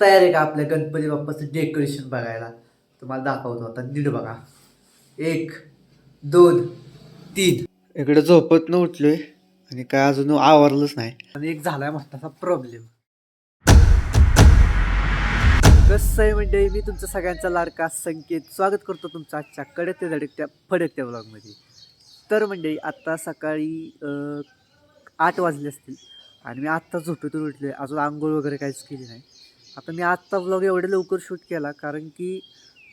तयार आहे का आपल्या गणपती बाप्पाचं डेकोरेशन बघायला? तुम्हाला दाखवतो आता नीट बघा. एक दोन तीन. इकडे झोपत न उठलोय आणि काय अजून आवरलंच नाही. आणि एक झालाय मोठासा प्रॉब्लेम कसं आहे म्हणजे मी तुमचा सगळ्यांचा लाडका संकेत. स्वागत करतो तुमचं आजच्या कडक ते धडकत्या फडकत्या ब्लॉगमध्ये तर म्हणजे आत्ता सकाळी आठ वाजले असतील आणि मी आत्ता झोपेतून उठले अजून आंघोळ वगैरे काहीच केली नाही. आता मी आजचा व्लॉग एवढे लवकर शूट केला कारण की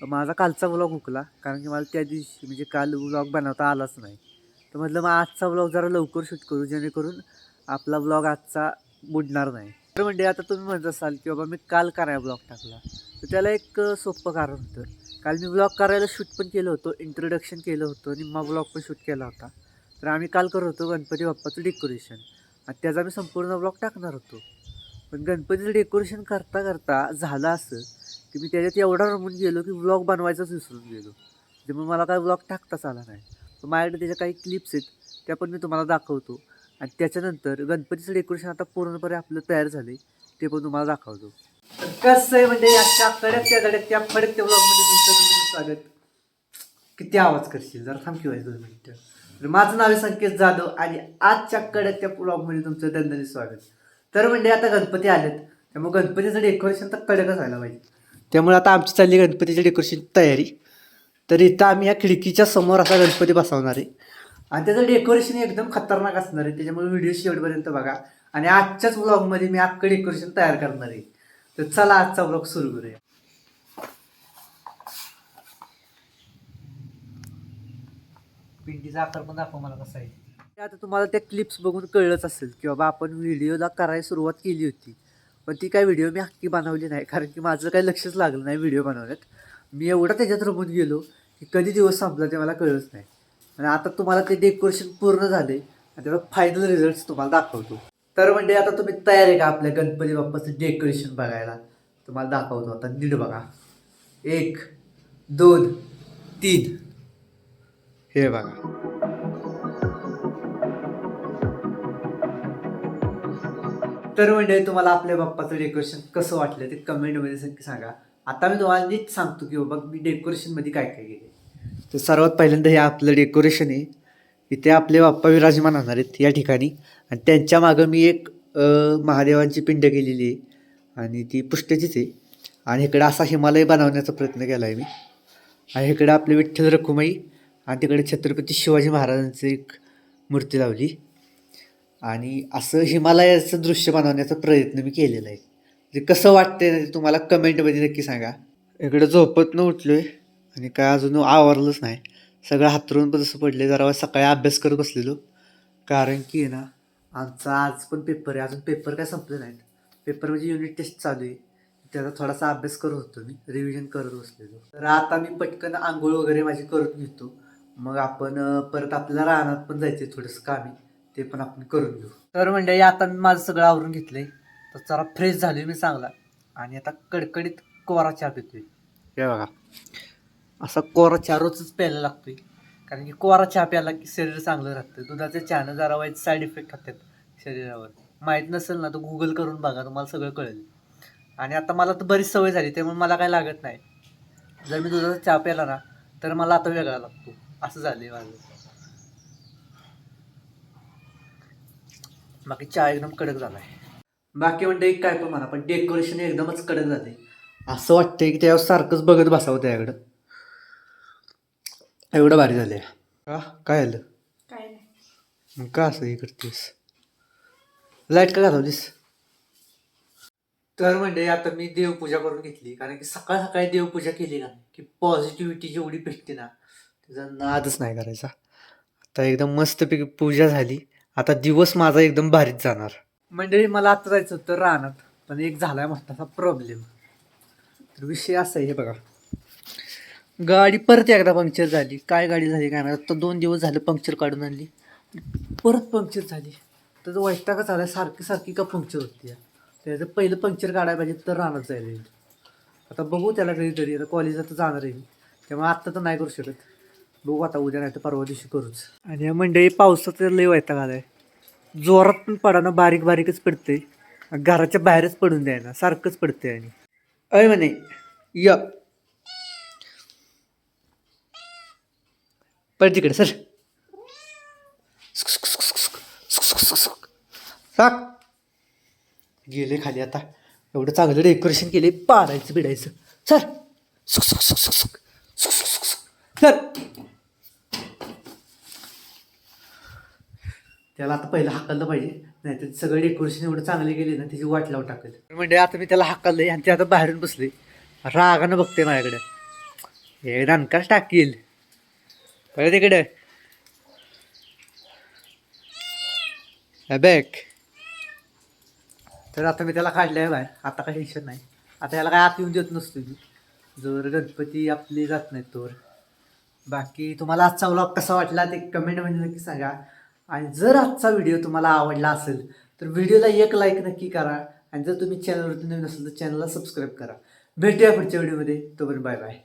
माझा कालचा व्लॉग हुकला. कारण की मला त्या दिवशी म्हणजे काल व्लॉग बनवता आलाच नाही. तर म्हटलं मग आजचा व्लॉग जरा लवकर शूट करू जेणेकरून आपला व्लॉग आजचा बुडणार नाही. तर म्हणजे आता तुम्ही म्हणत असाल की बाबा मी काल करायला ब्लॉग टाकला. तर त्याला एक सोपं कारण होतं. काल मी ब्लॉग करायला शूट पण केलं होतं इंट्रोडक्शन केलं होतं निम्मा ब्लॉग पण शूट केला होता. तर आम्ही काल करत होतो गणपती बाप्पाचं डेकोरेशन आणि त्याचा मी संपूर्ण ब्लॉग टाकणार होतो. पण गणपतीचं डेकोरेशन करता करता झालं असं की मी त्याच्यात एवढा रमून गेलो की ब्लॉग बनवायचाच विसरून गेलो. म्हणजे त्यामुळे मला काय ब्लॉग टाकताच आला नाही. तर माझ्याकडे त्याच्या काही क्लिप्स आहेत त्या पण मी तुम्हाला दाखवतो. आणि त्याच्यानंतर गणपतीचं डेकोरेशन आता पूर्णपणे आपलं तयार झाले ते पण तुम्हाला दाखवतो. कसं आहे म्हणजे आजच्या कडकत्या धडकत्या फडकच्या ब्लॉगमध्ये तुमचं म्हणजे स्वागत. किती आवाज करशील? जरा थांब किंवा दोन मिनिटं. माझं नाव आहे संकेत जाधव आणि आजच्या कडकत्या ब्लॉगमध्ये तुमचं दंदनी स्वागत. तर म्हणजे आता गणपती आलेत. त्यामुळे गणपतीचं डेकोरेशन तर कडकच व्हायला पाहिजे. त्यामुळे आता आमची चालली गणपतीच्या डेकोरेशन तयारी. तर इथं आम्ही या खिडकीच्या समोर असा गणपती बसवणार आहे. आणि त्याचं डेकोरेशन एकदम खतरनाक असणार आहे. त्याच्यामुळे व्हिडिओ शेवटपर्यंत बघा. आणि आजच्याच ब्लॉगमध्ये मी अख्खं डेकोरेशन तयार करणार आहे. तर चला आजचा ब्लॉग सुरू करूया. पिंडीचा आकार पण दाखव मला कसा आहे. म्हणजे आता तुम्हाला त्या क्लिप्स बघून कळलंच असेल की बाबा आपण व्हिडिओला करायला सुरुवात केली होती. पण ती काय व्हिडिओ मी हक्की बनवली नाही कारण की माझं काही लक्षच लागलं नाही व्हिडिओ बनवण्यात. मी एवढा त्याच्यात रमून गेलो की कधी दिवस संपला ते मला कळलंच नाही. आणि आता तुम्हाला ते डेकोरेशन पूर्ण झाले आणि त्याचा फायनल रिझल्ट तुम्हाला दाखवतो. तर म्हणजे आता तुम्ही तयार आहे का आपल्या गणपती बाप्पाचं डेकोरेशन बघायला? तुम्हाला दाखवतो आता नीट बघा. एक दोन तीन. हे बघा. तर म्हणजे तुम्हाला आपल्या बाप्पाचं डेकोरेशन कसं वाटलं ते कमेंटमध्ये नक्की सांगा. आता मी तुम्हाला नीट सांगतो की बाबा मी डेकोरेशनमध्ये काय काय केले तर सर्वात पहिल्यांदा हे आपलं डेकोरेशन आहे. इथे आपले बाप्पा विराजमान होणार आहेत या ठिकाणी. आणि त्यांच्या मागं मी एक महादेवांची पिंड केलेली आहे. आणि ती पुष्ट्याचीच आहे. आणि इकडे असा हिमालय बनवण्याचा प्रयत्न केला आहे मी. आणि इकडे आपले विठ्ठल रखुमाई आणि तिकडे छत्रपती शिवाजी महाराजांची एक मूर्ती लावली. आणि असं हिमालयाचं दृश्य बनवण्याचा प्रयत्न मी केलेला आहे. ते कसं वाटतंय ना ते तुम्हाला कमेंटमध्ये नक्की सांगा. इकडे झोपत न उठलोय आणि काय अजून आवरलंच नाही. सगळं हातरून पण जसं पडले जरा सकाळी अभ्यास करत बसलेलो. कारण की आहे ना आमचा आज पण पेपर आहे. अजून पेपर काय संपले नाहीत. पेपर म्हणजे युनिट टेस्ट चालू आहे. त्याचा थोडासा अभ्यास करत होतो मी. रिव्हिजन करत बसलेलो. तर आता मी पटकन आंघोळ वगैरे माझी करून घेतो. मग आपण परत आपल्याला रानात पण जायचं आहे थोडंसं कामी. ते पण आपण करून घेऊ. तर म्हणजे आता मी माझं सगळं आवरून घेतलंय. तर जरा फ्रेश झाली मी चांगला. आणि आता कडकडीत कोरा चहा पितोय. हे बघा. असा कोरा चहा रोजच प्यायला लागतोय. कारण की कोरा चहा प्यायला की शरीर चांगलं राहतं. दुधाच्या चहानं जरा वाईट साईड इफेक्ट होतात शरीरावर. माहीत नसेल ना तर गुगल करून बघा तुम्हाला सगळं कळेल. आणि आता मला तर बरीच सवय झाली त्यामुळे मला काय लागत नाही. जर मी दुधाचा चहा प्याला ना तर मला आता वेगळा लागतो. असं झालंय माझं. बाकी चहा एकदम कडक झालाय बाकी म्हणते काय पण म्हणा पण डेकोरेशन एकदमच कडक झाले असं वाटतंय की त्यावर सारखंच बघत बसावं त्याकडं. एवढं भारी झालंय. का? काय आलं? काय नाही. मग का असं हे करतेस? लाइट का घालवलीस? तर म्हणजे आता मी देवपूजा करून घेतली कारण की सकाळ सकाळी देवपूजा केली ना की पॉझिटिव्हिटी जेवढी भेटते ना त्याचा नादच नाही करायचा. आता एकदम मस्तपैकी पूजा झाली. आता दिवस माझा एकदम भारीच जाणार. मंडळी मला आता जायचं होतं रानात पण एक झालाय मोठासा प्रॉब्लेम तर विषय असा आहे हे बघा. गाडी परत एकदा पंक्चर झाली. काय गाडी झाली काय माहिती आता दोन दिवस झाले पंक्चर काढून आणली. परत पंक्चर झाली. तर तो वैतागच आला सारखी सारखी का पंक्चर होती त्याचं पहिलं पंक्चर काढायला पाहिजे तर रानात जायला येईल. आता बघू त्याला कधीतरी. आता कॉलेजला तर जाणार आहे मी. त्यामुळे आत्ता तर नाही करू शकत. बघू आता उद्या नाही तर परवा दिवशी करूच. आणि या मंडळी पावसाचं लय वैताग आलाय. जोरात पण पडाना बारीक बारीकच पडते घराच्या बाहेरच पडून द्यायना सारखंच पडते आणि. अय म्हणे य. पड तिकडे सर साक गेले खाली आता. एवढं चांगलं डेकोरेशन केले पारायचं बिडायचं. सर सर त्याला आता पहिलं हाकललं पाहिजे. नाही तर सगळं डेकोरेशन एवढं चांगले गेले ना त्याची वाट लावून टाकेल. म्हणजे आता मी त्याला हाकललं आणि ते आता बाहेरून बसले. रागानं बघते माझ्याकडे. हे दणकाच टाकील परत तिकडे. बॅक तर आता मी त्याला काढलं आहे बाहेर. आता काही टेन्शन नाही. आता याला काय आत येऊन देत नसतो मी. जर गणपती आपले जात नाहीत तोवर. बाकी तुम्हाला आजचा व्लॉग कसा वाटला ते कमेंटमध्ये नक्की सांगा. आणि जर आजचा व्हिडिओ तुम्हाला आवडला असेल तर व्हिडिओला एक लाईक नक्की करा. आणि जर तुम्ही चॅनलवरती नवीन असेल तर चॅनलला सबस्क्राईब करा. भेटूया पुढच्या व्हिडिओमध्ये. तोपर्यंत बाय बाय